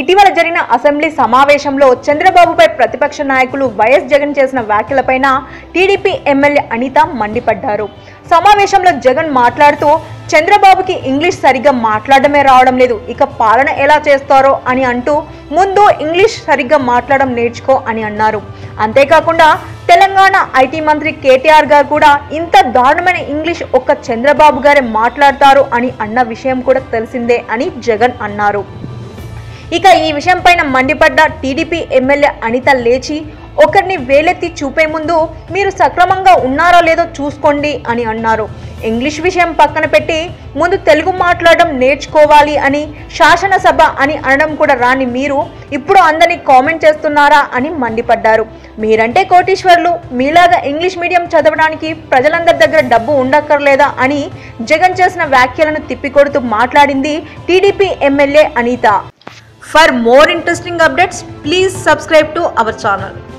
ఇటీవల జరిగిన అసెంబ్లీ సమావేశంలో చంద్రబాబుపై ప్రతిపక్ష నాయకులు వైఎస్ జగన్ చేసిన వ్యాఖ్యలపైన టీడీపీ ఎమ్మెల్యే అనిత మండిపడ్డారు. సమావేశంలో జగన్ మాట్లాడుతూ చంద్రబాబుకి ఇంగ్లీష్ సరిగ్గా మాట్లాడమే రావడం లేదు. ఇక పాలన ఎలా చేస్తారో అని అంటూ ముందు ఇంగ్లీష్ సరిగ్గా మాట్లాడడం నేర్చుకో అని అన్నారు. అంతేకాకుండా తెలంగాణ ఐటీ మంత్రి కేటీఆర్ గారు కూడా ఇంత దారుణమైన ఇంగ్లీష్ ఒక్క చంద్రబాబు గారే మాట్లాడతారు అని అన్న విషయం కూడా తెలిసిందే అని జగన్ అన్నారు. ఇక ఈ విషయం పైన మండిపడ్డ టీడీపీ ఎమ్మెల్యే అనిత లేచి ఒకరిని వేలెత్తి చూపే ముందు మీరు సక్రమంగా ఉన్నారో లేదో చూసుకోండి అని అన్నారు. ఇంగ్లీష్ విషయం పక్కన పెట్టి ముందు తెలుగు మాట్లాడడం నేర్చుకోవాలి అని శాసనసభ అని అనడం కూడా రాని మీరు ఇప్పుడు అందరినీ కామెంట్ చేస్తున్నారా అని మండిపడ్డారు. మీరంటే కోటీశ్వర్లు మీలాగా ఇంగ్లీష్ మీడియం చదవడానికి ప్రజలందరి దగ్గర డబ్బు ఉండక్కర్లేదా అని జగన్ చేసిన వ్యాఖ్యలను తిప్పికొడుతూ మాట్లాడింది TDP MLA Anitha. For more interesting updates, please subscribe to our channel.